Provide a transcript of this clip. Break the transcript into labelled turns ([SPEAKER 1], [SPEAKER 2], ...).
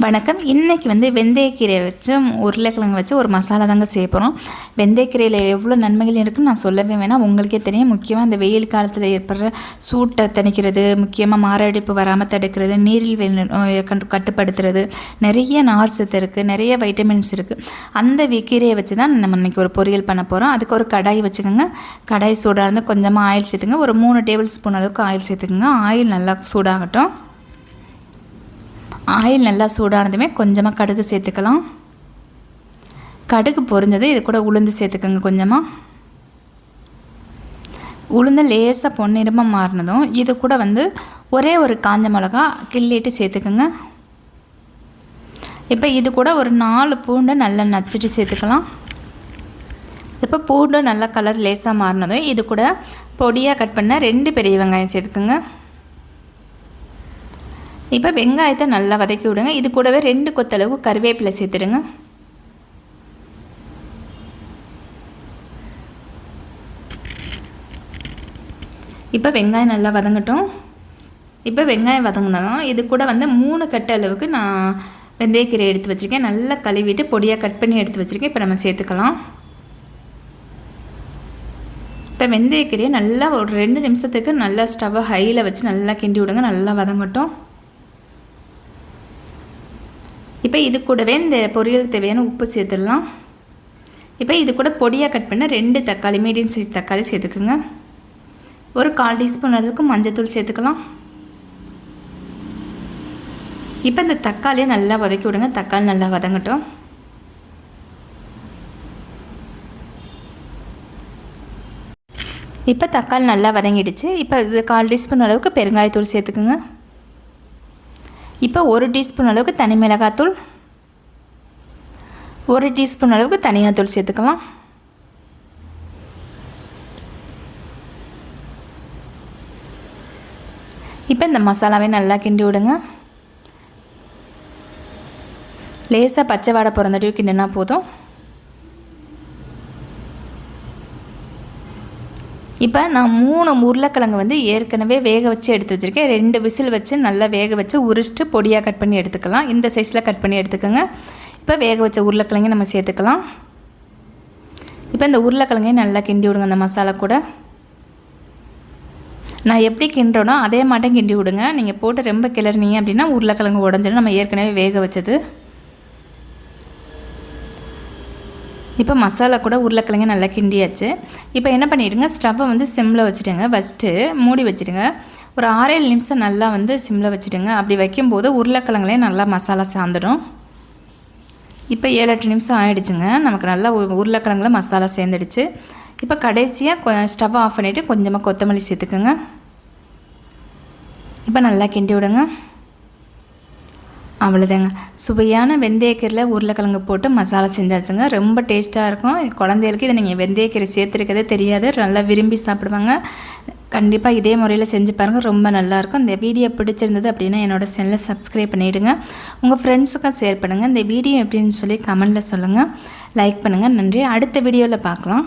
[SPEAKER 1] வணக்கம். இன்றைக்கி வந்து வெந்தயக்கீரையை வச்சு உருளைக்கிழங்கு வச்சு ஒரு மசாலா தாங்க செய்ய போகிறோம் வெந்தயக்கீரையில் எவ்வளோ நன்மைகள் இருக்குன்னு நான் சொல்லவே வேணாம். உங்களுக்கே தெரியும். முக்கியமாக இந்த வெயில் காலத்தில் ஏற்படுற சூட்டை தணிக்கிறது முக்கியமாக மாரடைப்பு வராமல் தடுக்கிறது நீரில் கட்டுப்படுத்துறது நிறைய நார் சத்து இருக்குது நிறைய வைட்டமின்ஸ் இருக்குது அந்த வி- கீரையை வச்சு தான் நம்ம இன்றைக்கி ஒரு பொரியல் பண்ண போகிறோம் அதுக்கு ஒரு கடாய் வச்சுக்கோங்க. கடாய் சூடாக இருந்து கொஞ்சமாக ஆயில் சேர்த்துங்க ஒரு மூணு டேபிள் ஸ்பூன் அளவுக்கு ஆயில் சேர்த்துக்கோங்க. ஆயில் நல்லா சூடாகட்டும். ஆயில் நல்லா சூடானதுமே கொஞ்சமாக கடுகு சேர்த்துக்கலாம். கடுகு பொரிஞ்சது இது கூட உளுந்து சேர்த்துக்கோங்க கொஞ்சமாக உளுந்து லேசாக பொன்னிறமாக மாறினதும் இது கூட வந்து ஒரே ஒரு காஞ்ச மிளகா கிள்ளிட்டு சேர்த்துக்கோங்க. இப்போ இது கூட ஒரு நாலு பூண்டை நல்லா நச்சுட்டு சேர்த்துக்கலாம். இப்போ பூண்டு நல்லா கலர் லேசாக மாறினதும் இது கூட பொடியாக கட் பண்ண ரெண்டு பெரிய வெங்காயம் சேர்த்துக்கோங்க. இப்போ வெங்காயத்தை நல்லா வதக்கி விடுங்க. இது கூடவே ரெண்டு கொத்தளவு கருவேப்பிலை சேர்த்துடுங்க. இப்போ வெங்காயம் நல்லா வதங்கட்டும். இப்போ வெங்காயம் வதங்கினதும் இது கூட வந்து மூணு கட்டு அளவுக்கு நான் வெந்தயக்கீரை எடுத்து வச்சுருக்கேன். நல்லா கழுவிட்டு பொடியாக கட் பண்ணி எடுத்து வச்சுருக்கேன். இப்போ நம்ம சேர்த்துக்கலாம். இப்போ வெந்தயக்கீரையை நல்லா ஒரு ரெண்டு நிமிஷத்துக்கு நல்லா ஸ்டவ்வை ஹையில் வச்சு நல்லா கிண்டி விடுங்க. நல்லா வதங்கட்டும். இப்போ இது கூடவே இந்த பொரியலுக்கு தேவையான உப்பு சேர்த்துடலாம். இப்போ இது கூட பொடியாக கட் பண்ண ரெண்டு தக்காளி மீடியம் சைஸ் தக்காளி சேர்த்துக்குங்க. ஒரு கால் டீஸ்பூன் அளவுக்கு மஞ்சத்தூள் சேர்த்துக்கலாம். இப்போ இந்த தக்காளியை நல்லா வதக்கி விடுங்க. தக்காளி நல்லா வதங்கட்டும். இப்போ தக்காளி நல்லா வதங்கிடுச்சு. இப்போ இது கால் டீஸ்பூன் அளவுக்கு பெருங்காயத்தூள் சேர்த்துக்குங்க. இப்போ ஒரு டீஸ்பூன் அளவுக்கு தனி மிளகாத்தூள். ஒரு டீஸ்பூன் அளவுக்கு தனியாத்தூள் சேர்த்துக்கலாம். இப்போ இந்த மசாலாவே நல்லா கிண்டி விடுங்க. லேசாக பச்சை வாடை பிறந்தட்டி கிண்டினா போதும். இப்போ நான் மூணு உருளைக்கிழங்கு வந்து ஏற்கனவே வேக வச்சு எடுத்து வச்சுருக்கேன். ரெண்டு விசில் வச்சு நல்லா வேக வச்சு உரிச்சிட்டு பொடியாக கட் பண்ணி எடுத்துக்கலாம். இந்த சைஸில் கட் பண்ணி எடுத்துக்கோங்க. இப்போ வேக வச்ச உருளைக்கிழங்கு நம்ம சேர்த்துக்கலாம். இப்போ இந்த உருளைக்கிழங்கையும் நல்லா கிண்டி விடுங்க அந்த மசாலா கூட. நான் எப்படி கிண்டுறனோ அதே மாட்டம் கிண்டி விடுங்க. நீங்கள் போட்டு ரொம்ப கிளறினீங்க அப்படின்னா உருளைக்கிழங்கு உடஞ்சிடும். நம்ம ஏற்கனவே வேக வச்சது. இப்போ மசாலா கூட உருளைக்கிழங்கு நல்லா கிண்டியாச்சு. இப்போ என்ன பண்ணிவிடுங்க ஸ்டவ்வை வந்து சிம்மில் வச்சுடுங்க. ஃபஸ்ட்டு மூடி வச்சுடுங்க. ஒரு ஆறேழு நிமிஷம் நல்லா வந்து சிம்மில் வச்சுடுங்க. அப்படி வைக்கும்போது உருளைக்கிழங்குலேயே நல்லா மசாலா சாந்துடும். இப்போ ஏழு எட்டு நிமிஷம் ஆயிடுச்சுங்க. நமக்கு நல்லா உருளைக்கிழங்குல மசாலா சேர்ந்துடுச்சு. இப்போ கடைசியாக ஸ்டவ் ஆஃப் பண்ணிவிட்டு கொஞ்சமாக கொத்தமல்லி சேர்த்துக்குங்க. இப்போ நல்லா கிண்டி விடுங்க. அவ்வளோதாங்க சுவையான வெந்தயக்கீரில் உருளைக்கிழங்கு போட்டு மசாலா செஞ்சாச்சுங்க. ரொம்ப டேஸ்ட்டாக இருக்கும். குழந்தைகளுக்கு இதை நீங்கள் வெந்தயக்கீரை சேர்த்துருக்கதே தெரியாது. நல்லா விரும்பி சாப்பிடுவாங்க. கண்டிப்பாக இதே முறையில் செஞ்சு பாருங்கள் ரொம்ப நல்லாயிருக்கும் இந்த வீடியோ பிடிச்சிருந்தது அப்படின்னா என்னோடய சேனலை சப்ஸ்கிரைப் பண்ணிவிடுங்க உங்கள் ஃப்ரெண்ட்ஸுக்கும் ஷேர் பண்ணுங்கள் இந்த வீடியோ எப்படின்னு சொல்லி கமெண்டில் சொல்லுங்கள் லைக் பண்ணுங்கள் நன்றி. அடுத்த வீடியோவில் பார்க்கலாம்.